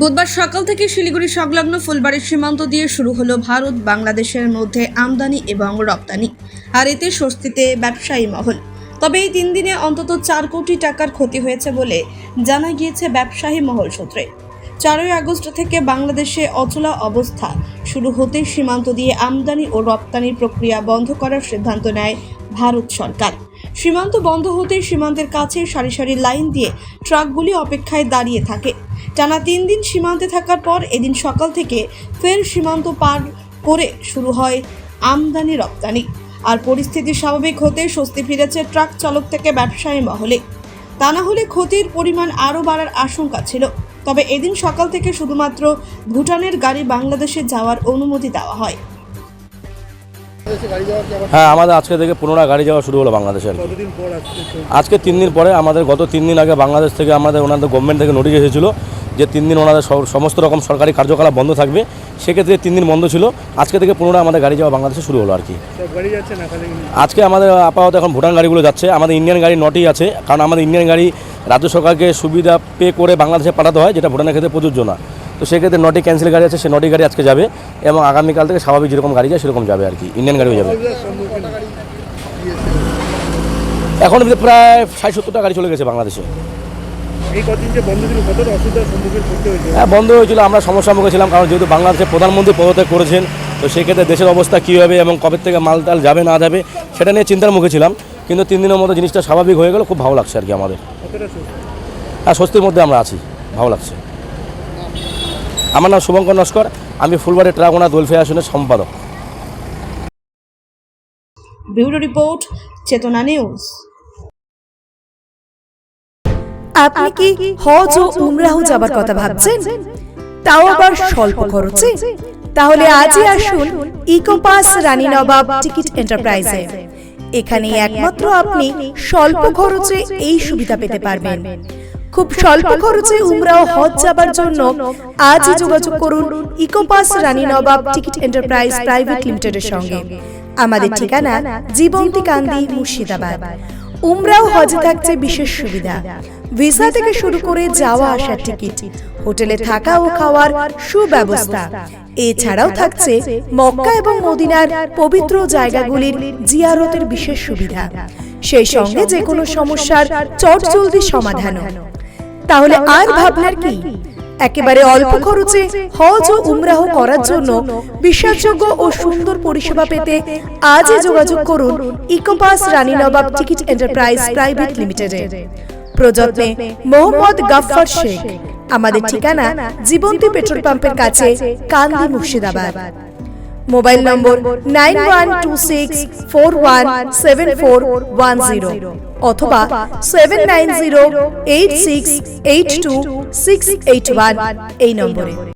বুধবার সকাল থেকে শিলিগুড়ি সংলগ্ন ফুলবাড়ির সীমান্ত দিয়ে শুরু হলো ভারত বাংলাদেশের মধ্যে আমদানি এবং রপ্তানি। আর এতে স্বস্তিতে ব্যবসায়ী মহল। তবে এই তিন দিনে অন্তত চার কোটি টাকার ক্ষতি হয়েছে বলে জানা গিয়েছে ব্যবসায়ী মহল সূত্রে। চারই আগস্ট থেকে বাংলাদেশে অচলা অবস্থা শুরু হতে সীমান্ত দিয়ে আমদানি ও রপ্তানির প্রক্রিয়া বন্ধ করার সিদ্ধান্ত নেয় ভারত সরকার। সীমান্ত বন্ধ হতে সীমান্তের কাছে সারি সারি লাইন দিয়ে ট্রাকগুলি অপেক্ষায় দাঁড়িয়ে থাকে। টানা তিন দিন সীমান্তে থাকার পর এদিন সকাল থেকে ফের সীমান্ত পার করে শুরু হয় আমদানি রপ্তানি। আর পরিস্থিতি স্বাভাবিক হতে স্বস্তি ফিরেছে ট্রাক চালক থেকে ব্যবসায়ী মহলে। তা না হলে ক্ষতির পরিমাণ আরও বাড়ার আশঙ্কা ছিল। তবে এদিন সকাল থেকে শুধুমাত্র ভুটানের গাড়ি বাংলাদেশে যাওয়ার অনুমতি দেওয়া হয়। হ্যাঁ আমাদের আজকে থেকে পুনরায় গাড়ি যাওয়া শুরু হলো বাংলাদেশে আজকে তিন দিন পরে আমাদের গত তিন দিন আগে বাংলাদেশ থেকে আমাদের ওনাদের গভর্নমেন্ট থেকে নোটিশ এসেছিল যে তিন দিন ওনাদের সব- সমস্ত রকম সরকারি কার্যকলাপ বন্ধ থাকবে সেক্ষেত্রে তিন দিন বন্ধ ছিল। আজকে থেকে পুনরায় আমাদের গাড়ি যাওয়া বাংলাদেশে শুরু হলো আর কি। আজকে আমাদের আপাতত এখন ভুটান গাড়িগুলো যাচ্ছে। আমাদের ইন্ডিয়ান গাড়ি নটি আছে কারণ আমাদের ইন্ডিয়ান গাড়ি রাজ্য সরকারকে সুবিধা পে করে বাংলাদেশে পাঠাতে হয় যেটা ভুটানের ক্ষেত্রে প্রযোজ্য না। তো সেক্ষেত্রে নটি ক্যান্সেল গাড়ি আছে সে নটি গাড়ি আজকে যাবে এবং আগামীকাল থেকে স্বাভাবিক যেরকম গাড়ি যায় সেরকম যাবে আর কি। ইন্ডিয়ান গাড়িও যাবে। এখন প্রায় ষাট সত্তরটা গাড়ি চলে গেছে বাংলাদেশে। এই কদিন যে বন্ধ ছিল কতটা অসুবিধার সম্মুখীন করতে হয়েছে? হ্যাঁ বন্ধ হয়েছিল আমরা সমস্যার মুখে ছিলাম কারণ যেহেতু বাংলাদেশের প্রধানমন্ত্রী পদত্যাগ করেছেন তো সেক্ষেত্রে দেশের অবস্থা কী হবে এবং কবে থেকে মাল টাল যাবে না যাবে সেটা নিয়ে চিন্তার মুখে ছিলাম। কিন্তু তিন দিনের মধ্যে জিনিসটা স্বাভাবিক হয়ে গেল খুব ভালো লাগছে আর কি আমাদের। হ্যাঁ স্বস্তির মধ্যে আমরা আছি ভালো লাগছে। আমার নাম শুভঙ্কর নস্কর আমি ফুলবাড়ি ট্রাগোনা দোলফে আসনের সম্পাদক। Bureau report Chetana news. আপনি কি হজ ও উমরাহ যাবার কথা ভাবছেন? তাও আবার স্বল্প খরচে? তাহলে আজই আসুন ইকোপাস রানী নবাব টিকিট এন্টারপ্রাইজে। এখানে একমাত্র আপনি স্বল্প খরচে এই সুবিধা পেতে পারবেন। খুব স্বল্প খরচে উমরাহ হজ যাবার জন্য আজই যোগাযোগ করুন Ecopass Rani Nawab ticket enterprise private লিমিটেডের সঙ্গে। আমাদের ঠিকানা জীবন্তী কান্দি মুর্শিদাবাদ। উমরাও হজে থাকছে বিশেষ সুবিধা। ভিসা থেকে শুরু করে যাওয়া আসার টিকিট হোটেলে থাকা ও খাওয়ার সুব্যবস্থা। এছাড়াও থাকছে মক্কা এবং মদিনার পবিত্র জায়গাগুলির জিয়ারতের বিশেষ সুবিধা। সেই সঙ্গে যে কোনো সমস্যার চটজলদি সমাধানও। তাহলে আর ভাবনার কি? একেবারে অল্প খরচে হজ ও উমরাহ করার জন্য বিশ্বাসযোগ্য ও সুন্দর পরিষেবা পেতে আজই যোগাযোগ করুন Ecopass Rani Nawab ticket enterprise private লিমিটেডে। প্রযত্নে মোহাম্মদ গাফফার শেখ। আমাদের ঠিকানা জীবন্তী পেট্রোল পাম্পের কাছে Kandi Murshidabad. Mobile number nine one two six four one seven four one zero অথবা seven nine zero eight six eight two six eight one এই নম্বরে।